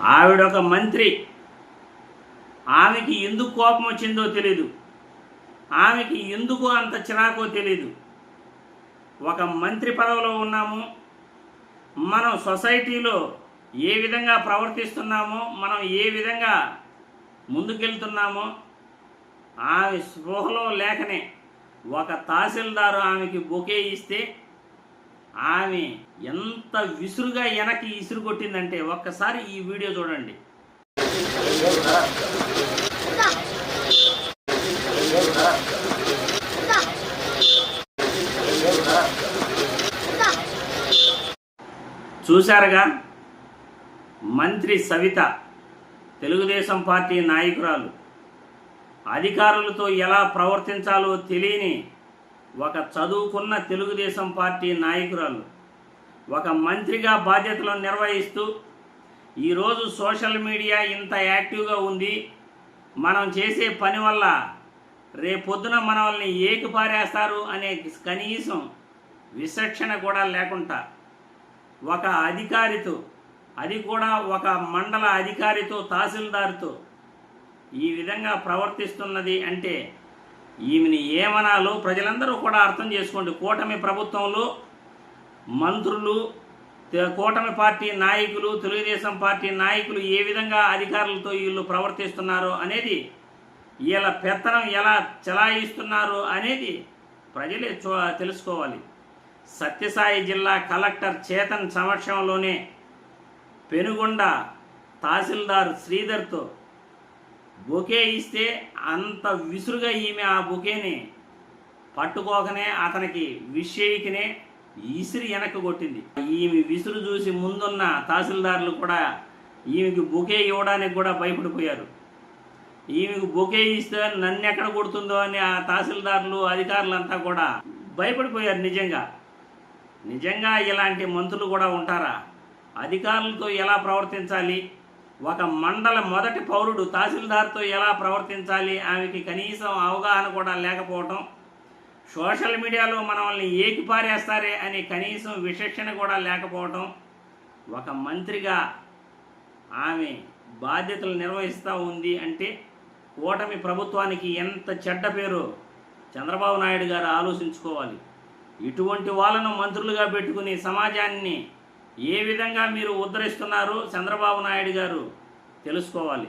ఆవిడ ఒక మంత్రి. ఆమెకి ఎందుకు కోపం వచ్చిందో తెలీదు. ఆమెకి ఎందుకు అంత చిరాకో తెలీదు. ఒక మంత్రి పదవిలో ఉన్నాము. మనం సొసైటీలో ఏ విధంగా ప్రవర్తిస్తున్నామో మనం ఏ విధంగా ముందుకెళ్తున్నామో ఆమె స్పృహలో లేకనే ఒక తహసీల్దారు ఆమెకి బొకే ఇస్తే ఆమె ఎంత విసురుగా వెనక్కి ఇసురు కొట్టిందంటే ఒక్కసారి ఈ వీడియో చూడండి. చూశారుగా? మంత్రి సవిత తెలుగుదేశం పార్టీ నాయకురాలు అధికారులతో ఎలా ప్రవర్తించాలో తెలియని ఒక చదువుకున్న తెలుగుదేశం పార్టీ నాయకురాలు ఒక మంత్రిగా బాధ్యతలను నిర్వహిస్తూ ఈరోజు సోషల్ మీడియా ఇంత యాక్టివ్గా ఉంది. మనం చేసే పని వల్ల రేపొద్దున మనల్ని ఏకి పారేస్తారు అనే కనీసం విచక్షణ కూడా లేకుండా ఒక అధికారితో అది కూడా ఒక మండల అధికారితో తహసీల్దార్తో ఈ విధంగా ప్రవర్తిస్తున్నది అంటే ఈమెని ఏమనాలో ప్రజలందరూ కూడా అర్థం చేసుకోండి. కూటమి ప్రభుత్వంలో మంత్రులు కూటమి పార్టీ నాయకులు తెలుగుదేశం పార్టీ నాయకులు ఏ విధంగా అధికారులతో వీళ్ళు ప్రవర్తిస్తున్నారో అనేది వీళ్ళ పెత్తనం ఎలా చెలాయిస్తున్నారు అనేది ప్రజలే చూ తెలుసుకోవాలి. సత్యసాయి జిల్లా కలెక్టర్ చేతన్ సమక్షంలోనే పెనుగొండ తహసీల్దార్ శ్రీధర్తో బొకే ఇస్తే అంత విసురుగా ఈమె ఆ బొకేని పట్టుకోకనే అతనికి విషేకినే ఈసిరి వెనక్కి కొట్టింది. ఈమె విసురు చూసి ముందున్న తహసీల్దారులు కూడా ఈమెకి బొకే ఇవ్వడానికి కూడా భయపడిపోయారు. ఈమెకు బొకే ఇస్తే నన్ను ఎక్కడ కొడుతుందో అని ఆ తహసీల్దారులు అధికారులంతా కూడా భయపడిపోయారు నిజంగా. నిజంగా ఇలాంటి మంత్రులు కూడా ఉంటారా? అధికారులతో ఎలా ప్రవర్తించాలి? ఒక మండల మొదటి పౌరుడు తహసీల్దార్తో ఎలా ప్రవర్తించాలి? ఆమెకి కనీసం అవగాహన కూడా లేకపోవటం సోషల్ మీడియాలో మనల్ని ఏకిపారేస్తారే అని కనీసం విచక్షణ కూడా లేకపోవటం ఒక మంత్రిగా ఆమె బాధ్యతలు నిర్వహిస్తూ ఉంది అంటే కూటమి ప్రభుత్వానికి ఎంత చెడ్డ పేరు చంద్రబాబు నాయుడు గారు ఆలోచించుకోవాలి. ఇటువంటి వాళ్ళను మంత్రులుగా పెట్టుకుని సమాజాన్ని ఏ విధంగా మీరు ఉద్ధరిస్తున్నారో చంద్రబాబు నాయుడు గారు తెలుసుకోవాలి.